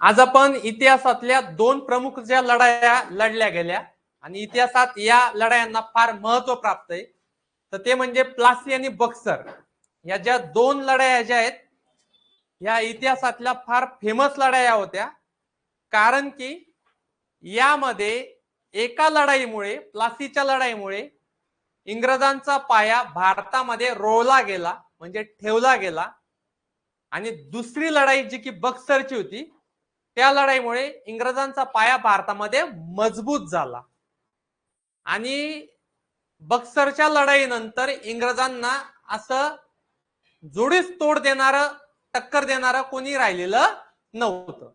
आज आपण इतिहासातल्या दोन प्रमुख ज्या लढाया लढल्या गेल्या. आणि इतिहासात या लढायांना फार महत्त्व प्राप्त आहे. तर ते म्हणजे प्लासी आणि बक्सर. या ज्या दोन लढाया ज्या आहेत या इतिहासातल्या फार फेमस लढाया होत्या. कारण की यामध्ये एका लढाईमुळे प्लासीच्या लढाईमुळे इंग्रजांचा पाया भारतामध्ये रोवला गेला म्हणजे ठेवला गेला. आणि दुसरी लढाई जी की बक्सरची होती त्या लढाईमुळे इंग्रजांचा पाया भारतामध्ये मजबूत झाला. आणि बक्सरच्या लढाईनंतर इंग्रजांना असं जोडीस तोड देणार टक्कर देणारं कोणी राहिलेलं नव्हतं.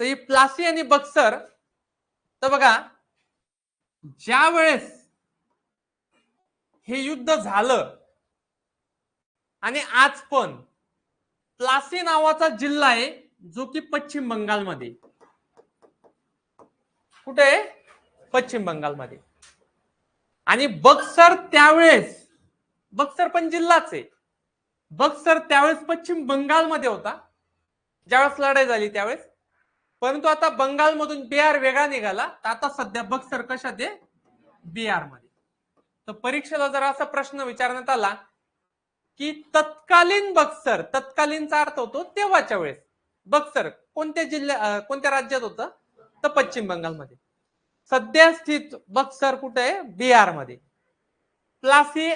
तर ही प्लासी आणि बक्सर तर बघा ज्या वेळेस हे युद्ध झालं आणि आज पण प्लासी नावाचा जिल्हा आहे जो की पश्चिम बंगालमध्ये. कुठे? आहे पश्चिम बंगालमध्ये. आणि बक्सर त्यावेळेस बक्सर पण जिल्हाच आहे. बक्सर त्यावेळेस पश्चिम बंगालमध्ये होता. ज्यावेळेस लढाई झाली त्यावेळेस. परंतु आता बंगालमधून बिहार वेगळा निघाला. तर आता सध्या बक्सर कशात आहे? बिहारमध्ये तर परीक्षेला जर असा प्रश्न विचारण्यात आला की तत्कालीन बक्सर तत्कालीनचा अर्थ होतो तेव्हाच्या वेळेस. बक्सर कोणत्या जिल्ह्या कोणत्या राज्यात होतं? तर पश्चिम बंगालमध्ये. सध्या स्थित बक्सर कुठे आहे? बिहारमध्ये. प्लासी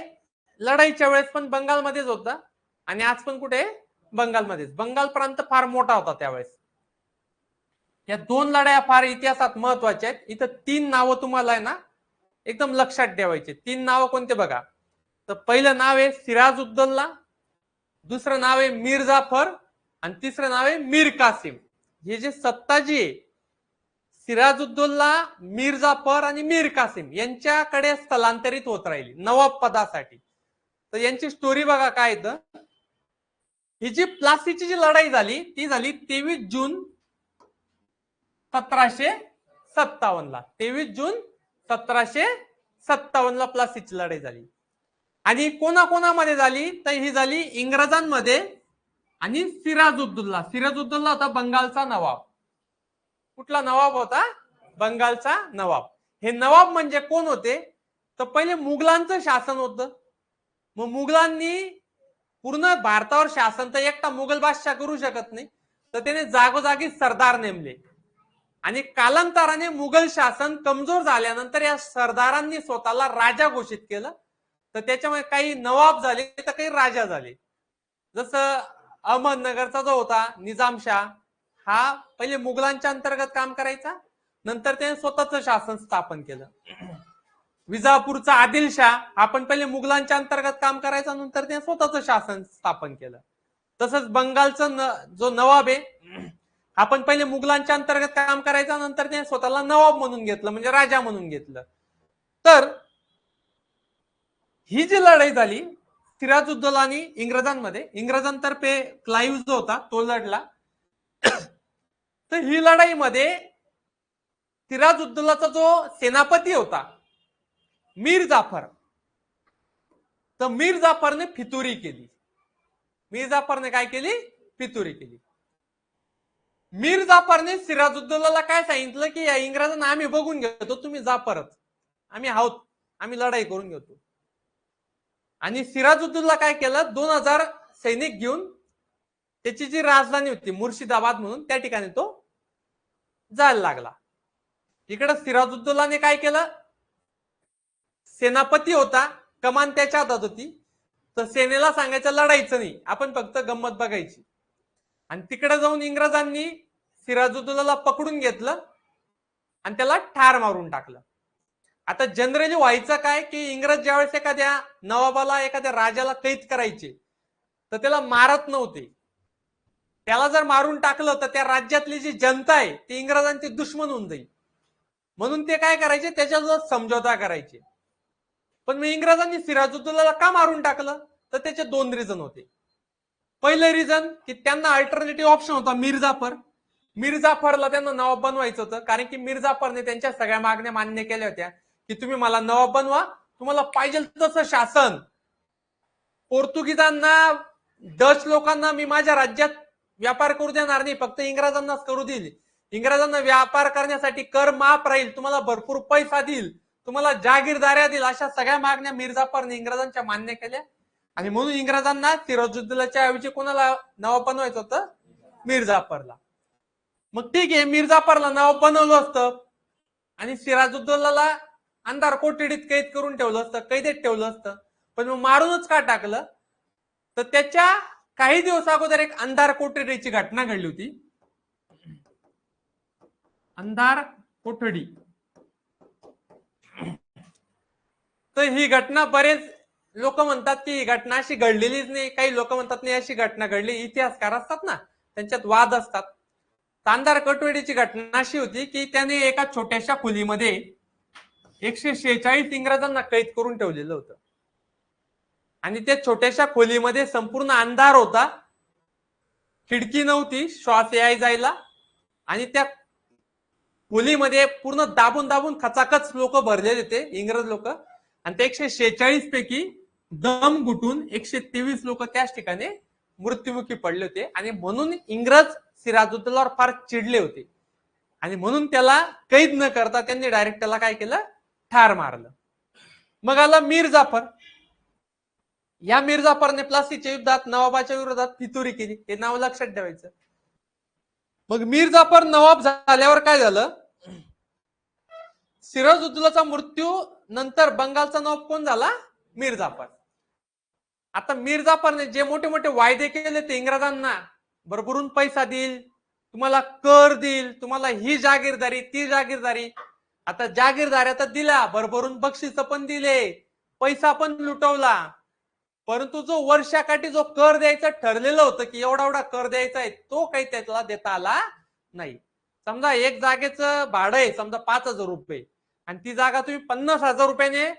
लढाईच्या वेळेस पण बंगालमध्येच होता आणि आज पण कुठे? बंगालमध्येच. बंगाल प्रांत फार मोठा होता त्यावेळेस. या दोन लढाया फार इतिहासात महत्त्वाच्या आहेत. इथं तीन नावं तुम्हाला आहे ना एकदम लक्षात ठेवायचे तीन नावं कोणते बघा? तर पहिलं नाव आहे सिराज उद्दल्ला दुसरं नाव आहे मीर जाफर आणि तिसरं नाव आहे मीर कासिम. हे जे सत्ताजी आहे सिराजुद्दौला मीर जाफर आणि मीर कासिम यांच्याकडे स्थलांतरित होत राहिली नवाब पदासाठी. तर यांची स्टोरी बघा काय येतं. ही जी प्लासीची जी लढाई झाली ती झाली तेवीस जून सतराशे सत्तावन्न ला तेवीस जून सतराशे सत्तावन्न ला प्लासीची लढाई झाली. आणि कोणाकोणामध्ये झाली? तर ही झाली इंग्रजांमध्ये आणि सिराजुद्दुल्ला. सिराजुद्दुल्ला होता बंगालचा नवाब. कुठला नवाब होता? बंगालचा नवाब. हे नवाब म्हणजे कोण होते? तर पहिले मुघलांचं शासन होतं. मग मुघलांनी पूर्ण भारतावर शासन तर एकटा मुघल बादशाह करू शकत नाही. तर त्याने जागोजागी सरदार नेमले. आणि कालांतराने मुघल शासन कमजोर झाल्यानंतर या सरदारांनी स्वतःला राजा घोषित केलं. तर त्याच्यामुळे काही नवाब झाले तर काही राजा झाले. जसं अहमदनगरचा जो होता निजामशाह हा पहिले मुघलांच्या अंतर्गत काम करायचा. नंतर त्याने स्वतःच शासन स्थापन केलं. विजापूरचा आदिलशाह हा पण पहिले मुघलांच्या अंतर्गत काम करायचा नंतर त्याने स्वतःच शासन स्थापन केलं. तसंच बंगालचं जो नवाब आहे हा पण पहिले मुघलांच्या अंतर्गत काम करायचा नंतर त्याने स्वतःला नवाब म्हणून घेतलं म्हणजे राजा म्हणून घेतलं. तर ही जी लढाई झाली सिराजुद्दौला आणि इंग्रजांमध्ये इंग्रजांतर्फे क्लाईव्ह जो होता तो लढला तर ही लढाईमध्ये सिराजुद्दौलाचा जो सेनापती होता मीर जाफर तर मीर जाफरने फितुरी केली. मीर जाफरने काय केली? फितुरी केली. मीर जाफरने सिराजुद्दौलाला काय सांगितलं? की या इंग्रजांना आम्ही बघून घेतो तुम्ही जाफरच आम्ही आहोत आम्ही लढाई करून घेतो. आणि सिराजुद्दौला काय केलं? दोन हजार सैनिक घेऊन त्याची जी राजधानी होती मुर्शिदाबाद म्हणून त्या ठिकाणी तो जायला लागला. इकडं सिराजुद्दौलाने काय केलं? सेनापती होता कमान त्याच्या हातात होती. तर सेनेला सांगायचं लढायचं नाही आपण फक्त गंमत बघायची. आणि तिकडे जाऊन इंग्रजांनी सिराजुद्दौलाला पकडून घेतलं आणि त्याला ठार मारून टाकलं. आता जनरली व्हायचं काय की इंग्रज ज्यावेळेस एखाद्या नवाबाला एखाद्या राजाला कैद करायचे तर त्याला मारत नव्हते. त्याला जर मारून टाकलं तर त्या राज्यातली जी जनता आहे ती इंग्रजांची दुश्मन होऊन जाईल. म्हणून ते काय करायचे? त्याच्यासोबत समझौता करायचे. पण मग इंग्रजांनी सिराजुद्दौलाला का मारून टाकलं? तर त्याचे दोन रिझन होते. पहिलं रिझन की त्यांना अल्टरनेटिव्ह ऑप्शन होता मिर्जाफर मिर्जाफरला त्यांना नवाब बनवायचं होतं कारण की मिर्जाफरने त्यांच्या सगळ्या मागण्या मान्य केल्या होत्या. की तुम्ही मला नवाब बनवा तुम्हाला पाहिजे तसं शासन. पोर्तुगीजांना डच लोकांना मी माझ्या राज्यात व्यापार करू देणार नाही फक्त इंग्रजांनाच करू देईल. इंग्रजांना व्यापार करण्यासाठी कर माफ राहील तुम्हाला भरपूर पैसा देईल तुम्हाला जागीरदाऱ्या देईल अशा सगळ्या मागण्या मिर्झाफरने इंग्रजांच्या मान्य केल्या. आणि म्हणून इंग्रजांना सिराजुद्दौलाच्या ऐवजी कोणाला नाव बनवायचं होतं? मिर्झाफरला. मग ठीक आहे मिर्झाफरला नाव बनवलं असतं. आणि सिराजुद्दौलाला अंधार कोठडीत कैद करून ठेवलं असतं कैदेत ठेवलं असतं. पण मग मारूनच का टाकलं? तर त्याच्या काही दिवस अगोदर एक अंधार कोठडीची घटना घडली होती. अंधार कोठडी. तर ही घटना बरेच लोक म्हणतात की ही घटना अशी घडलेलीच नाही काही लोक म्हणतात नाही अशी घटना घडली. इतिहासकार असतात ना त्यांच्यात वाद असतात. तांदार कटोडीची घटना अशी होती की त्याने एका छोट्याशा खोलीमध्ये एकशे शेहेचाळीस इंग्रजांना कैद करून ठेवलेलं होतं. आणि त्या छोट्याशा खोलीमध्ये संपूर्ण अंधार होता. खिडकी नव्हती श्वास याय जायला. आणि त्या खोलीमध्ये पूर्ण दाबून दाबून खचाखच लोक भरलेले होते इंग्रज लोक. आणि ते एकशे शेहेचाळीस पैकी दम घुटून एकशे तेवीस लोक त्याच ठिकाणी मृत्युमुखी पडले होते. आणि म्हणून इंग्रज सिराजुद्दौलावर फार चिडले होते. आणि म्हणून त्याला कैद न करता त्यांनी डायरेक्ट त्याला काय केलं? ठार मारलं. मग आला मीर जाफर. या मीर जाफरने प्लासीच्या युद्धात नवाबाच्या विरोधात फितुरी केली. हे नाव लक्षात ठेवायचं. मग मीर जाफर नवाब झाल्यावर काय झालं? सिराजुद्दौलाचा मृत्यू नंतर बंगालचा नवाब कोण झाला? मीर जाफर. आता मीर जाफरने जे मोठे मोठे वायदे केले ते इंग्रजांना भरभरून पैसा देईल तुम्हाला कर देईल तुम्हाला ही जागीरदारी ती जागीरदारी आता जागीरदाऱ्या तर दिला भरभरून बक्षीस पण दिले पैसा पण लुटवला. परंतु जो वर्षाकाठी जो कर द्यायचा ठरलेलं होतं की एवढा एवढा कर द्यायचा आहे तो काही त्याला देता आला नाही. समजा एक जागेचं भाडं आहे समजा पाच हजार रुपये आणि ती जागा तुम्ही पन्नास हजार रुपयाने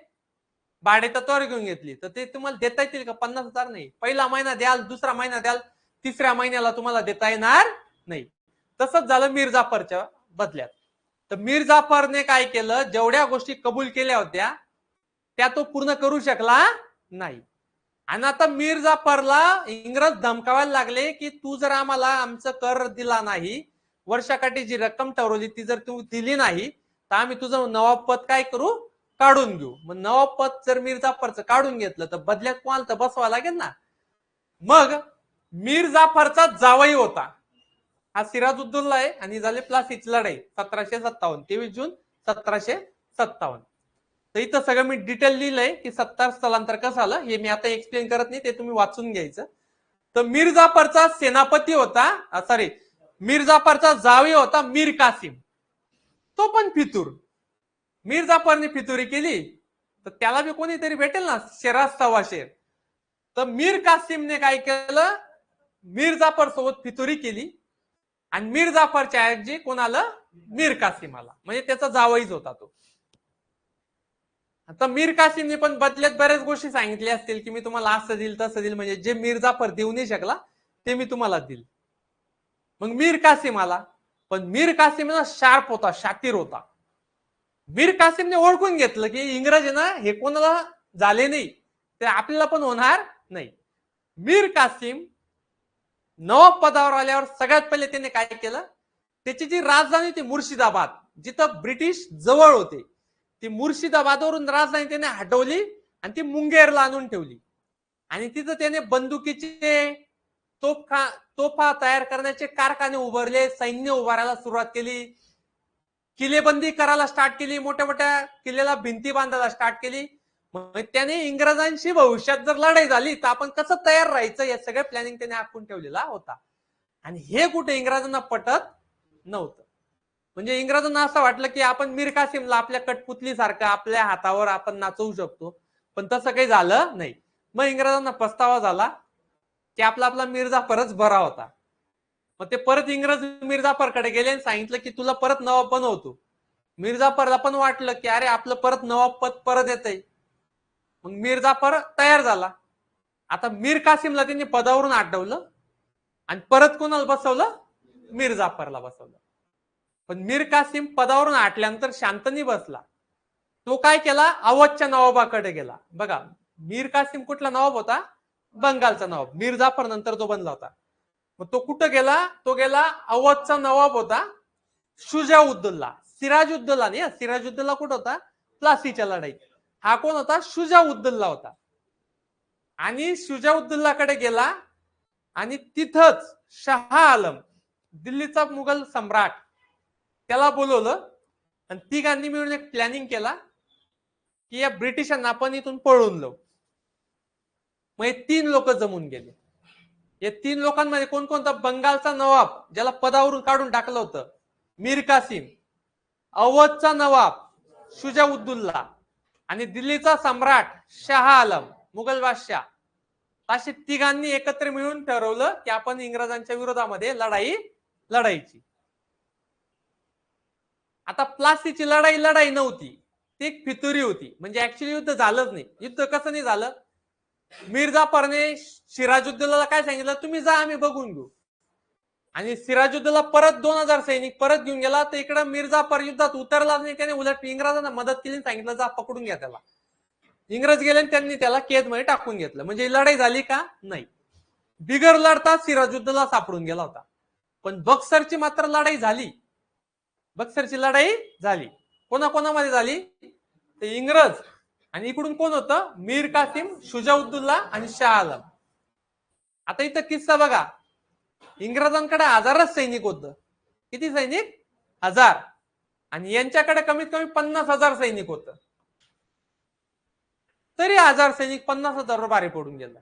भाडे तत्वावर घेऊन घेतली तर ते तुम्हाला देता येतील का? पन्नास हजार नाही. पहिला महिना द्याल दुसरा महिना द्याल तिसऱ्या महिन्याला तुम्हाला देता येणार नाही. तसंच झालं मिरझाफरच्या बदल्यात. तर मीर जाफरने काय केलं? जेवढ्या गोष्टी कबूल केल्या होत्या त्या तो पूर्ण करू शकला नाही. आणि आता मीर जाफरला इंग्रज धमकावायला लागले की तू जर आम्हाला आमचं कर दिला नाही वर्षाकाठी जी रक्कम ठरवली ती जर तू दिली नाही तर आम्ही तुझं नवाब पद काय करू? काढून घेऊ. मग नवाब पद जर मीर जाफरचं काढून घेतलं तर बदल्यात कोणाला तर बसवा लागेल ना? मग मीर जाफरचा जावई होता. हा सिराजुद्दुल्ला आहे आणि झाली प्लासीची लढाई सतराशे सत्तावन्न. तेवीस जून सतराशे सत्तावन्न. तर इथं सगळं मी डिटेल लिहिलंय की सत्तार स्थलांतर कसं आलं हे मी आता एक्सप्लेन करत नाही ते तुम्ही वाचून घ्यायचं. तर मीर सेनापती होता सॉरी मीर जावे होता मीर कासिम. तो पण फितूर. मीर फितुरी केली. तर त्याला बी कोणीतरी भेटेल ना शेराज सवा शेर. तर मीर कासिमने काय केलं मीर सोबत फितुरी केली. आणि मीर जाफरच्या ऐवजी कोणाला? मीर कासिम आला म्हणजे त्याचा जावईच होता तो. आता मीर कासिमने पण बदल्यात बऱ्याच गोष्टी सांगितल्या असतील की मी तुम्हाला असं देईल तसं देईल म्हणजे जे मीर जाफर देऊ नाही शकला ते मी तुम्हाला देईल मग मीर कासिम आला पण मीर कासिम ना शार्प होता शातीर होता. मीर कासिमने ओळखून घेतलं की इंग्रज ना हे कोणाला झाले नाही. ते आपल्याला पण होणार नाही. मीर कासिम नवाब पदावर आल्यावर सगळ्यात पहिले त्याने काय केलं? त्याची जी राजधानी होती मुर्शिदाबाद जिथं ब्रिटिश जवळ होते ती मुर्शिदाबादवरून राजधानी त्याने हटवली आणि ती मुंगेरला आणून ठेवली. आणि तिथं त्याने बंदुकीचे तोफा तोफा तयार करण्याचे कारखाने उभारले सैन्य उभारायला सुरुवात केली किल्लेबंदी करायला स्टार्ट केली मोठ्या मोठ्या किल्ल्याला भिंती बांधायला स्टार्ट केली. मग त्याने इंग्रजांशी भविष्यात जर लढाई झाली तर आपण कसं तयार राहायचं? या सगळं प्लॅनिंग त्याने आखून ठेवलेला होता. आणि हे कुठे इंग्रजांना पटत नव्हतं. म्हणजे इंग्रजांना असं वाटलं की आपण मीर कासिमला आपल्या कटपुतली सारखं आपल्या हातावर आपण नाचवू शकतो. पण तसं काही झालं नाही. मग इंग्रजांना पस्तावा झाला की आपला आपला मिर्जाफरच बरा होता. मग ते परत इंग्रज मिर्जाफरकडे गेले आणि सांगितलं की तुला परत नवाब बनवतो. मिर्जाफरला पण वाटलं की अरे आपलं परत नवाब पद परत येतंय. मग मिर्जाफर तयार झाला. आता मीर कासिमला त्यांनी पदावरून आठवलं आणि परत कोणाला बसवलं? मीर जाफरला बसवलं. पण मीर कासिम पदावरून आटल्यानंतर शांतनी बसला. तो काय केला? अवधच्या नवाबाकडे गेला. बघा मीर कासिम कुठला नवाब होता? बंगालचा नवाब. मीर जाफर नंतर तो बनला होता. मग तो कुठं गेला? तो गेला अवधचा नवाब होता शुजाउद्दौला. सिराजुद्दौला नाही सिराज सिराजुद्दौला कुठं होता? प्लासीच्या लढाईत. हा कोण होता? शुजा शुजाउद्दौला होता. आणि शुजा शुजाउद्दौलाकडे गेला आणि तिथंच शहा आलम दिल्लीचा मुघल सम्राट त्याला बोलवलं. आणि तिघांनी मिळून एक प्लॅनिंग केला की या ब्रिटिशांना आपण इथून पळून लावू मग हे तीन लोक जमून गेले. या तीन लोकांमध्ये कोण कोणता बंगालचा नवाब ज्याला पदावरून काढून टाकलं होतं. मीर कासिम अवधचा नवाब शुजा उद्दुल्ला. आणि दिल्लीचा सम्राट शाह आलम मुघल बादशाह. असे तिघांनी एकत्र मिळून ठरवलं की आपण इंग्रजांच्या विरोधामध्ये लढाई लढायची. आता प्लासीची लढाई लढाई नव्हती. ती एक फितुरी होती. म्हणजे ऍक्च्युली युद्ध झालंच नाही. युद्ध कसं नाही झालं? मिर्झा जाफरने सिराजुद्दौला काय सांगितलं? तुम्ही जा आम्ही बघून घेऊ. आणि सिराजुद्दौला परत दोन हजार सैनिक परत घेऊन गेला तर इकडे मिर्झा जाफर युद्धात उतरला नाही त्याने उलट इंग्रजांना मदत केली सांगितलं जा पकडून घ्या त्याला. इंग्रज गेले त्यांनी त्याला केदमध्ये टाकून घेतलं. म्हणजे लढाई झाली का? नाही. बिगर लढता सिराजुद्दला सापडून गेला होता. पण बक्सरची मात्र लढाई झाली. बक्सरची लढाई झाली. कोणाकोणामध्ये झाली? ते इंग्रज. आणि इकडून कोण होतं? मीर कासिम शुजाउद्दुल्ला आणि शाह आलम. आता इथं किस्सा बघा. इंग्रजांकडे हजारच सैनिक होतं. किती सैनिक? हजार. आणि यांच्याकडे कमीत कमी पन्नास हजार सैनिक होतं. तरी हजार सैनिक पन्नास हजार भारी पडून गेला.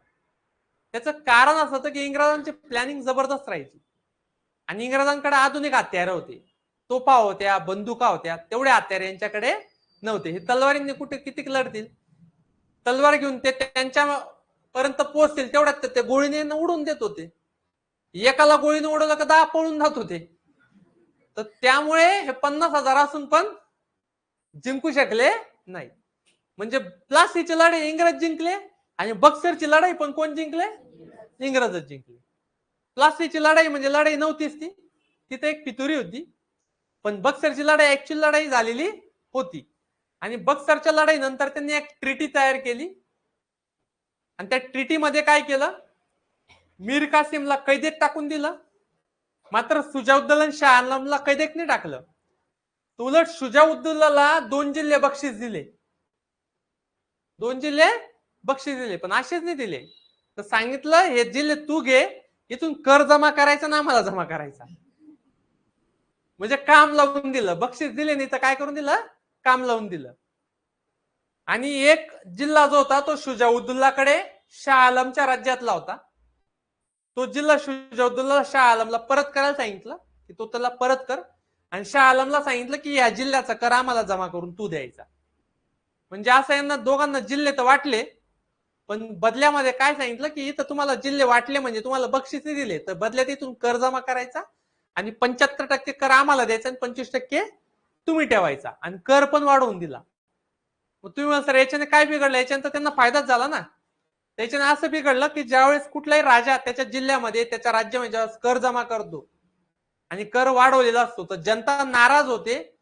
त्याचं कारण असं होतं की इंग्रजांची प्लॅनिंग जबरदस्त राहायची. आणि इंग्रजांकडे आधुनिक हत्यारं होते. तोफा होत्या बंदुका होत्या तेवढे हत्यार यांच्याकडे नव्हते. हे तलवारींनी कुठे किती लढतील? तलवार घेऊन ते त्यांच्या पर्यंत पोहोचतील तेवढ्यात ते गोळीने उडून देत होते. एकाला गोळीने उडवलं का दहा पळून जात होते. तर त्यामुळे हे पन्नास हजार असून पण जिंकू शकले नाही. म्हणजे प्लासीची लढाई इंग्रज जिंकले आणि बक्सरची लढाई पण कोण जिंकले? इंग्रजच जिंकले. प्लासीची लढाई म्हणजे लढाई नव्हतीच ती. तिथे एक पितुरी होती. पण बक्सरची लढाई ऍक्च्युअल लढाई झालेली होती. आणि बक्सरच्या लढाईनंतर त्यांनी एक ट्रिटी तयार केली. आणि त्या ट्रिटीमध्ये काय केलं? मीर कासिमला कैदेत टाकून दिलं. मात्र सुजाउद्दौला शाह आलमला कैदेत नाही टाकलं. उलट शुजाउद्दौलाला दोन जिल्हे बक्षीस दिले. दोन जिल्हे बक्षीस दिले पण असेच नाही दिले. तर सांगितलं हे जिल्हे तू घे इथून कर जमा करायचा ना आम्हाला जमा करायचा. म्हणजे काम लावून दिलं. बक्षीस दिले नाही तर काय करून दिलं? काम लावून दिलं. आणि एक जिल्हा जो होता तो शुजाउद्दुल्लाकडे शाह आलमच्या राज्यातला होता. तो जिल्हा शुजाउद्दौला शाह आलमला परत करायला सांगितलं की तो त्याला परत कर. आणि शाह आलमला सांगितलं की या जिल्ह्याचा कर आम्हाला जमा करून तू द्यायचा. म्हणजे असं यांना दोघांना जिल्हे तर वाटले पण बदल्यामध्ये काय सांगितलं की इथं तुम्हाला जिल्हे वाटले म्हणजे तुम्हाला बक्षिसे दिले तर बदल्यात इथून कर जमा करायचा आणि पंच्याहत्तर टक्के कर आम्हाला द्यायचा आणि पंचवीस टक्के तुम्ही ठेवायचा. आणि कर पण वाढवून दिला. मग तुम्ही सर याच्याने काय बिघडलं? याच्यानंतर त्यांना फायदाच झाला ना. त्याच्याने असं बिघडलं की ज्यावेळेस कुठलाही राजा त्याच्या जिल्ह्यामध्ये त्याच्या राज्यामध्ये ज्यावेळेस कर जमा करतो आणि कर वाढवलेला असतो तर जनता नाराज होते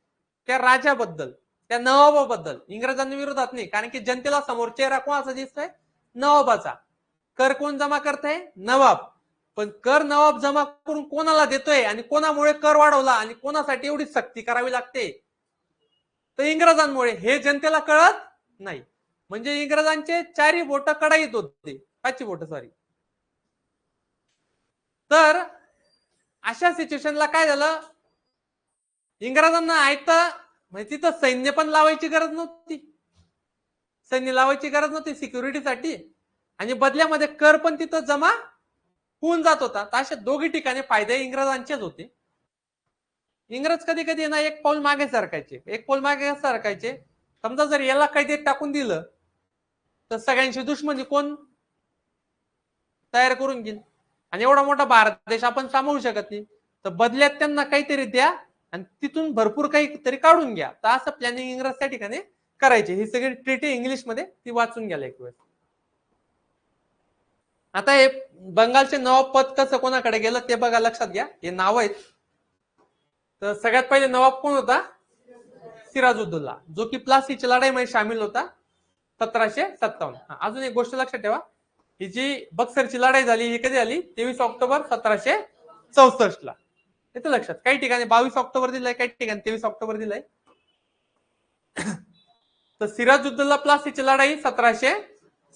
त्या राजाबद्दल त्या नवाबाबद्दल. इंग्रजांनी विरोधात नाही कारण की जनतेला समोर चेहरा कोणाचा दिसतोय? नवाबाचा. कर कोण जमा करताय? नवाब. पण कर नवाब जमा करून कोणाला देतोय? आणि कोणामुळे कर वाढवला? आणि कोणासाठी एवढी सक्ती करावी लागते? तर इंग्रजांमुळे हे जनतेला कळत नाही. म्हणजे इंग्रजांचे चारी बोट कडाईत होते. पाचशे बोट सॉरी तर अशा सिच्युएशनला काय झालं? इंग्रजांना ऐकता म्हणजे तिथं सैन्य पण लावायची गरज नव्हती. सैन्य लावायची गरज नव्हती सिक्युरिटीसाठी आणि बदल्यामध्ये कर पण तिथं जमा होऊन जात होता. तर अशा दोघी ठिकाणी फायदे इंग्रजांचेच होते. इंग्रज कधी कधी ना एक पाऊल मागे सरकायचे. एक पाऊल मागे सरकायचे. समजा जर याला कैदेत टाकून दिलं तर सगळ्यांशी दुश्मनी म्हणजे कोण? तयार करून घेईल. आणि एवढा मोठा भारत देश आपण सांभाळू शकत नाही. तर बदल्यात त्यांना काहीतरी द्या आणि तिथून भरपूर काहीतरी काढून घ्या. तर असं प्लॅनिंग इंग्रज त्या ठिकाणी करायचे. ही सगळी ट्रिटी इंग्लिशमध्ये ती वाचून घ्यायला एक वेळ. आता हे बंगालचे नवाब पद कसं कोणाकडे गेलं ते बघा लक्षात घ्या. हे नाव आहेत. तर सगळ्यात पहिले नवाब कोण होता? सिराजुद्दौला जो की प्लासीच्या लढाईमध्ये सामील होता. सतराशे सत्तावन्न. अजून एक गोष्ट लक्षात ठेवा. ही जी बक्सरची लढाई झाली ही कधी झाली? तेवीस ऑक्टोबर सतराशे चौसष्ट ला येतं लक्षात. काही ठिकाणी बावीस ऑक्टोबर दिलाय काही ठिकाणी तेवीस ऑक्टोबर दिलाय. तर सिराजुद्दुल्ला प्लासीची लढाई सतराशे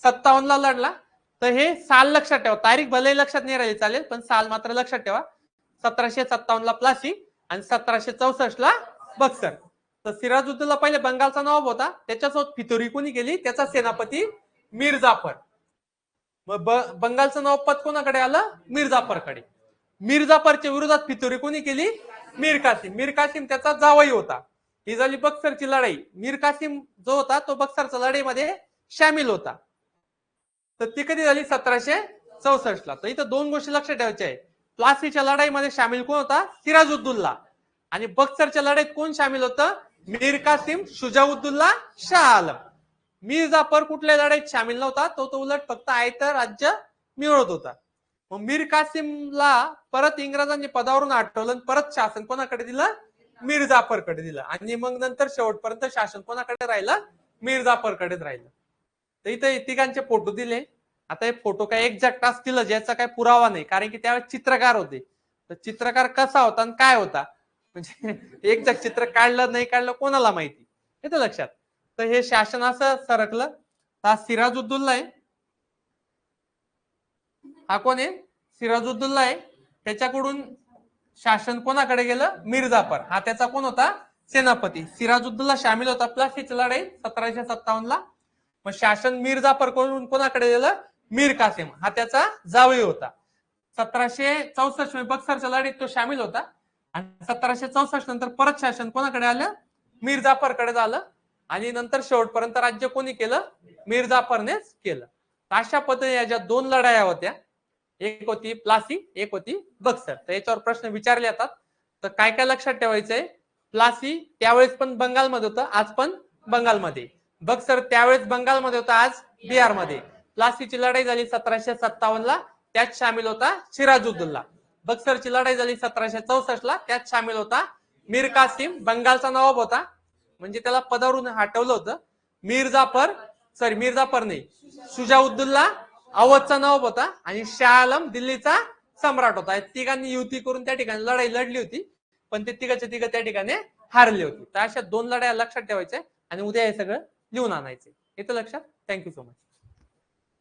सत्तावन्न ला लढला. तर हे साल लक्षात ठेवा. तारीख भले लक्षात नाही राहिली चालेल पण साल मात्र लक्षात ठेवा. सतराशे सत्तावन्न ला प्लासी आणि सतराशे चौसष्ट ला बक्सर. तर सिराजुद्दौला पहिले बंगालचा नवाब होता. त्याच्यासोबत फितोरी कोणी केली? त्याचा सेनापती मीर जाफर मग ब- बंगालचं नवाबपद कोणाकडे आलं? मीर जाफरकडे मीर जाफरच्या विरोधात फितोरी कोणी केली? मीर कासिम. मीर कासिम त्याचा जावई होता. ही झाली बक्सरची लढाई. मीर कासिम जो होता तो बक्सरच्या लढाईमध्ये सामील होता. तर ती कधी झाली? सतराशे चौसष्ट ला तर इथं दोन गोष्टी लक्षात ठेवायच्या आहे प्लासीच्या लढाईमध्ये सामील कोण होता? सिराजुद्दुल्ला आणि बक्सरच्या लढाईत कोण सामील होतं? मीर कासिम शुजाउद्दुल्ला शाह आलम. मीर जाफर कुठल्या लढाईत सामील नव्हता तो तो उलट फक्त आयतं राज्य मिळवत होता. मग मीर कासिमला परत इंग्रजांनी पदावरून आठवलं परत शासन कोणाकडे दिलं? मीर जाफरकडे दिलं. आणि मग नंतर शेवटपर्यंत शासन कोणाकडे राहिलं? मीर जाफरकडेच राहिलं. तर इथे तिघांचे फोटो दिले. आता हे फोटो काय एक्झॅक्ट असतील याचा काय पुरावा नाही. कारण की त्यावेळेस चित्रकार होते. तर चित्रकार कसा होता आणि काय होता? म्हणजे एकदा चित्र काढलं नाही काढलं कोणाला माहिती? येतं लक्षात. तर हे शासन असं सरकलं. हा सिराजुद्दुल्ला आहे. हा कोण आहे? सिराजुद्दुल्ला आहे. त्याच्याकडून शासन कोणाकडे गेलं? मीर हा त्याचा कोण होता? सेनापती. सिराजुद्दुल्ला शामिल होता. प्लस लढाई सतराशे सत्तावन्न ला मग शासन मीरकडून कोणाकडे गेलं? मीर कासिम. हा त्याचा जावई होता. सतराशे चौसष्टमध्ये बक्सरच्या लढाईत तो शामिल होता. आणि सतराशे चौसष्ट नंतर परत शासन कोणाकडे आलं? मीर जाफरकडे झालं. आणि नंतर शेवटपर्यंत राज्य कोणी केलं? मीर जाफरनेच केलं अशा पद्धतीने या ज्या दोन लढाया होत्या एक होती प्लासी एक होती बक्सर. तर याच्यावर प्रश्न विचारले जातात. तर काय काय लक्षात ठेवायचंय? प्लासी त्यावेळेस पण बंगालमध्ये होतं आज पण बंगालमध्ये. बक्सर त्यावेळेस बंगालमध्ये होतं आज बिहारमध्ये. प्लासीची लढाई झाली सतराशे सत्तावन्न ला त्यात सामील होता सिराजुद्दुल्ला बक्सरची लढाई झाली सतराशे चौसष्ट ला त्यात सामील होता मीर कासिम बंगालचा नवाब होता. म्हणजे त्याला पदावरून हटवलं होतं. मीर जाफर सॉरी मीर जाफर नाही. शुजाउद्दुल्ला अवधचा नवाब होता. आणि शाह आलम दिल्लीचा सम्राट होता. या तिघांनी युती करून त्या ठिकाणी लढाई लढली होती. पण ते तिघाच्या तिघ त्या ठिकाणी हारले होते. तर अशा दोन लढाया लक्षात ठेवायच्या आणि उद्या हे सगळं लिहून आणायचे. येतं लक्षात. Thank you so much